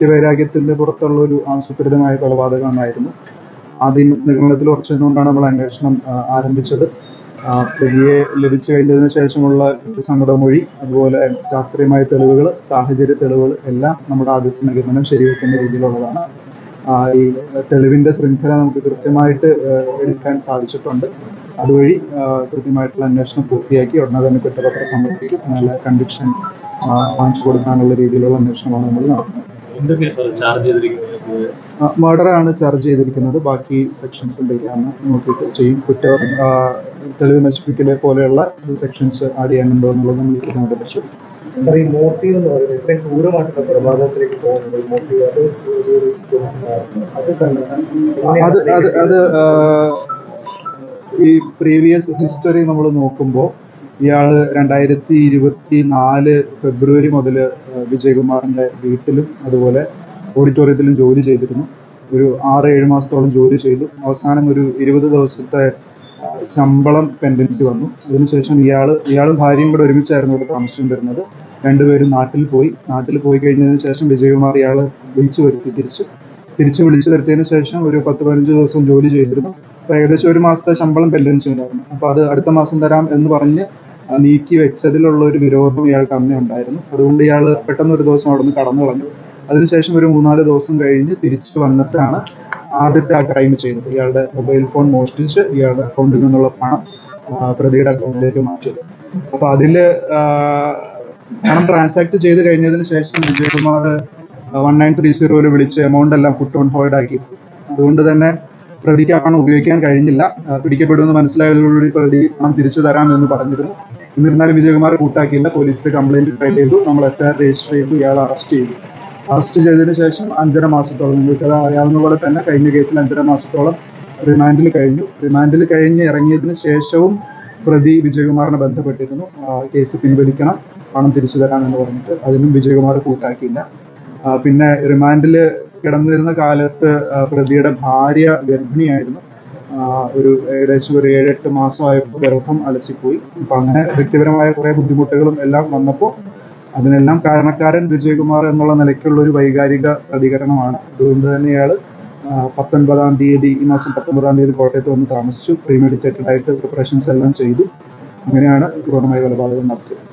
വ്യക്തിവൈരാഗ്യത്തിന്റെ പുറത്തുള്ള ഒരു ആസൂത്രിതമായ കൊലപാതകമായിരുന്നു. ആദ്യം നിഗമനത്തിൽ ഉറച്ചതുകൊണ്ടാണ് നമ്മൾ അന്വേഷണം ആരംഭിച്ചത്. പ്രതിയെ ലഭിച്ചു കഴിഞ്ഞതിന് ശേഷമുള്ള സമ്മതമൊഴി അതുപോലെ ശാസ്ത്രീയമായ തെളിവുകൾ സാഹചര്യ തെളിവുകൾ എല്ലാം നമ്മുടെ ആദ്യത്തെ നിഗമനം ശരിവെക്കുന്ന രീതിയിലുള്ളതാണ്. ഈ തെളിവിന്റെ ശൃംഖല നമുക്ക് കൃത്യമായിട്ട് എടുക്കാൻ സാധിച്ചിട്ടുണ്ട്. അതുവഴി കൃത്യമായിട്ടുള്ള അന്വേഷണം പൂർത്തിയാക്കി ഉടനെ തന്നെ കുറ്റപത്രം സമർപ്പിക്കും. നല്ല കൺവിക്ഷൻ വാങ്ങിച്ചു കൊടുക്കാനുള്ള രീതിയിലുള്ള അന്വേഷണമാണ് നമ്മൾ നടത്തുന്നത്. എന്തൊക്കെയാണ് സാർ ചാർജ് ചെയ്തിരിക്കുന്നത്? മർഡർ ആണ് ചാർജ് ചെയ്തിരിക്കുന്നത്. ബാക്കി സെക്ഷൻസ് എന്തൊക്കെയാണെന്ന് നോക്കിയിട്ട് ചെയ്യും. കുറ്റം തെളിവ് നശിപ്പിക്കലെ പോലെയുള്ള സെക്ഷൻസ് ആഡ് ചെയ്യാനുണ്ടോ എന്നുള്ളത് നമ്മൾ പരിശോധിക്കും സാർ ഈ മോട്ടീവ് എന്ന് പറയുന്നത് ഇത്രയും ക്രൂരമായിട്ടുള്ള കൊലപാതകത്തിലേക്ക് പോകുന്നത് മോട്ടീവ് അത് അത് അത് അത് ഈ പ്രീവിയസ് ഹിസ്റ്ററി നമ്മൾ നോക്കുമ്പോൾ ഇയാൾ രണ്ടായിരത്തി ഇരുപത്തി നാല് ഫെബ്രുവരി മുതൽ വിജയകുമാറിന്റെ വീട്ടിലും അതുപോലെ ഓഡിറ്റോറിയത്തിലും ജോലി ചെയ്തിരുന്നു. ഒരു ആറ് ഏഴ് മാസത്തോളം ജോലി ചെയ്തു. അവസാനം ഒരു ഇരുപത് ദിവസത്തെ ശമ്പളം പെൻഡൻസി വന്നു. അതിനുശേഷം ഇയാൾ ഇയാളും ഭാര്യയും കൂടെ ഒരുമിച്ചായിരുന്നു ഇവിടെ താമസിച്ചുകൊണ്ടിരുന്നത് രണ്ടുപേരും നാട്ടിൽ പോയി. നാട്ടിൽ പോയി കഴിഞ്ഞതിന് ശേഷം വിജയകുമാർ ഇയാൾ വിളിച്ചു വരുത്തി. തിരിച്ചു തിരിച്ചു വിളിച്ചു വരുത്തിയതിനു ശേഷം ഒരു പത്ത് പതിനഞ്ച് ദിവസം ജോലി ചെയ്തിരുന്നു. ഏകദേശം ഒരു മാസത്തെ ശമ്പളം പെൻഡൻസി ഉണ്ടായിരുന്നു. അപ്പൊ അത് അടുത്ത മാസം തരാം എന്ന് പറഞ്ഞ് നീക്കി വെച്ചതിലുള്ള ഒരു വിരോധം ഇയാൾക്ക് അന്നേ ഉണ്ടായിരുന്നു. അതുകൊണ്ട് ഇയാൾ പെട്ടെന്ന് ഒരു ദിവസം അവിടെ നിന്ന് കടന്നു കളഞ്ഞു. അതിനുശേഷം ഒരു മൂന്നാൽ ദിവസം കഴിഞ്ഞ് തിരിച്ചു വന്നിട്ടാണ് ആദ്യത്തെ ആ ക്രൈം ചെയ്തത്. ഇയാളുടെ മൊബൈൽ ഫോൺ മോഷ്ടിച്ച് ഇയാളുടെ അക്കൗണ്ടിൽ നിന്നുള്ള പണം പ്രതിയുടെ അക്കൗണ്ടിലേക്ക് മാറ്റിയത്. അപ്പൊ അതിൽ പണം ട്രാൻസാക്ട് ചെയ്ത് കഴിഞ്ഞതിന് ശേഷം വിജയകുമാർ വൺ നയൻ ത്രീ സീറോയിൽ വിളിച്ച് എമൗണ്ട് എല്ലാം ഫുട്ട് ഓൺ ഹോൾഡ് ആക്കി. അതുകൊണ്ട് തന്നെ പ്രതിക്ക് ആ പണം ഉപയോഗിക്കാൻ കഴിഞ്ഞില്ല. പിടിക്കപ്പെടുമെന്ന് മനസ്സിലായതോടുകൂടി പ്രതി പണം തിരിച്ചു തരാമെന്ന് പറഞ്ഞിരുന്നു. എന്നിരുന്നാലും വിജയകുമാർ കൂട്ടാക്കിയില്ല. പോലീസിൽ കംപ്ലൈന്റ് ഫയൽ ചെയ്തു. നമ്മൾ എഫ്ഐആർ രജിസ്റ്റർ ചെയ്തു. ഇയാളെ അറസ്റ്റ് ചെയ്തു. അറസ്റ്റ് ചെയ്തതിനു ശേഷം അഞ്ചര മാസത്തോളം നിങ്ങൾക്ക് അത് അറിയാവുന്ന പോലെ തന്നെ കഴിഞ്ഞ കേസിൽ അഞ്ചര മാസത്തോളം റിമാൻഡിൽ കഴിഞ്ഞു. റിമാൻഡിൽ കഴിഞ്ഞ് ഇറങ്ങിയതിനു ശേഷവും പ്രതി വിജയകുമാറിനെ ബന്ധപ്പെട്ടിരുന്നു. കേസ് പിൻവലിക്കണം. പണം തിരിച്ചു തരാം എന്ന് പറഞ്ഞിട്ട്. അതിനും വിജയകുമാർ കൂട്ടാക്കിയില്ല. പിന്നെ റിമാൻഡിൽ കിടന്നിരുന്ന കാലത്ത് പ്രതിയുടെ ഭാര്യ ഗർഭിണിയായിരുന്നു. ഒരു ഏകദേശം ഒരു ഏഴെട്ട് മാസമായപ്പോൾ ഗർഭം അലച്ചിപ്പോയി. അപ്പൊ അങ്ങനെ വ്യക്തിപരമായ കുറെ ബുദ്ധിമുട്ടുകളും എല്ലാം വന്നപ്പോൾ അതിനെല്ലാം കാരണക്കാരൻ വിജയകുമാർ എന്നുള്ള നിലയ്ക്കുള്ള ഒരു വൈകാരിക പ്രതികരണമാണ്. അതുകൊണ്ട് തന്നെ ഇയാൾ പത്തൊൻപതാം തീയതി ഈ മാസം പത്തൊൻപതാം തീയതി കോട്ടയത്ത് വന്ന് താമസിച്ചു. പ്രീമെഡിറ്റേറ്റഡ് ആയിട്ട് പ്രിപ്പറേഷൻസ് എല്ലാം ചെയ്തു. അങ്ങനെയാണ് പൂർണമായ കൊലപാതകം നടത്തിയത്.